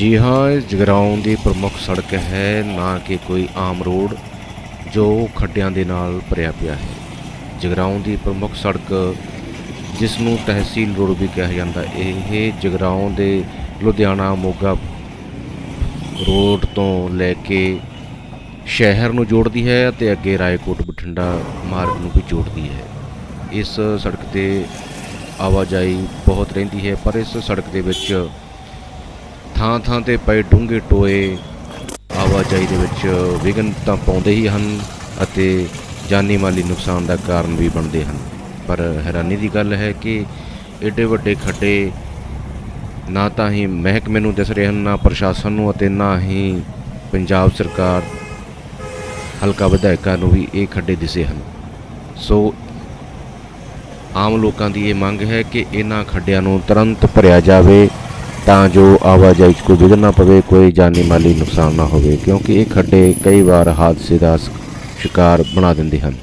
ਜੀ ਹਾਂ ਇਹ ਜਗਰਾਉਂ ਦੀ ਪ੍ਰਮੁੱਖ ਸੜਕ ਹੈ, ਨਾ ਕਿ ਕੋਈ ਆਮ ਰੋਡ ਜੋ ਖੱਡਿਆਂ ਦੇ ਨਾਲ ਭਰਿਆ ਪਿਆ ਹੈ। ਜਗਰਾਉਂ ਦੀ ਪ੍ਰਮੁੱਖ ਸੜਕ ਜਿਸ ਨੂੰ ਤਹਿਸੀਲ ਰੋਡ ਵੀ ਕਿਹਾ ਜਾਂਦਾ, ਇਹ ਜਗਰਾਉਂ ਦੇ ਲੁਧਿਆਣਾ ਮੋਗਾ ਰੋਡ ਤੋਂ ਲੈ ਕੇ ਸ਼ਹਿਰ ਨੂੰ ਜੋੜਦੀ ਹੈ ਅਤੇ ਅੱਗੇ ਰਾਏਕੋਟ ਬਠਿੰਡਾ ਮਾਰਗ ਨੂੰ ਵੀ ਜੋੜਦੀ ਹੈ। ਇਸ ਸੜਕ ਤੇ ਆਵਾਜਾਈ ਬਹੁਤ ਰਹਿੰਦੀ ਹੈ, ਪਰ ਇਸ ਸੜਕ ਦੇ ਵਿੱਚ ਥਾਂ ਥਾਂ ਤੇ ਪਏ ਡੂੰਘੇ ਟੋਏ ਆਵਾਜਾਈ ਦੇ ਵਿੱਚ ਵਿਘਨ ਤਾਂ ਪਾਉਂਦੇ ਹੀ ਹਨ ਅਤੇ ਜਾਨੀ ਮਾਲੀ ਨੁਕਸਾਨ ਦਾ ਕਾਰਨ ਵੀ ਬਣਦੇ ਹਨ। ਪਰ ਹੈਰਾਨੀ ਦੀ ਗੱਲ ਹੈ ਕਿ ਏਡੇ ਵੱਡੇ ਖੱਡੇ ਨਾ ਤਾਂ ਹੀ ਮਹਿਕਮੇ ਨੂੰ ਦਿਸ ਰਹੇ ਹਨ, ਨਾ ਪ੍ਰਸ਼ਾਸਨ ਨੂੰ ਅਤੇ ਨਾ ਹੀ ਪੰਜਾਬ ਸਰਕਾਰ। ਹਲਕਾ ਵਿਧਾਇਕਾਂ ਨੂੰ ਵੀ ਇਹ ਖੱਡੇ ਦਿਸੇ ਹਨ। ਸੋ ਆਮ ਲੋਕਾਂ ਦੀ ਇਹ ਮੰਗ ਹੈ ਕਿ ਇਹਨਾਂ ਖੱਡਿਆਂ ਨੂੰ ਤੁਰੰਤ ਭਰਿਆ ਜਾਵੇ। ਤਾਂ ਜੋ ਆਵਾਜਾਈ 'ਚ ਕੋਈ ਵਿਘਨ ਨਾ ਪਵੇ, ਕੋਈ ਜਾਨੀ ਮਾਲੀ ਨੁਕਸਾਨ ਨਾ ਹੋਵੇ, ਕਿਉਂਕਿ ਇਹ ਖੱਡੇ ਕਈ ਵਾਰ ਹਾਦਸੇ ਦਾ ਸ਼ਿਕਾਰ ਬਣਾ ਦਿੰਦੇ ਹਨ।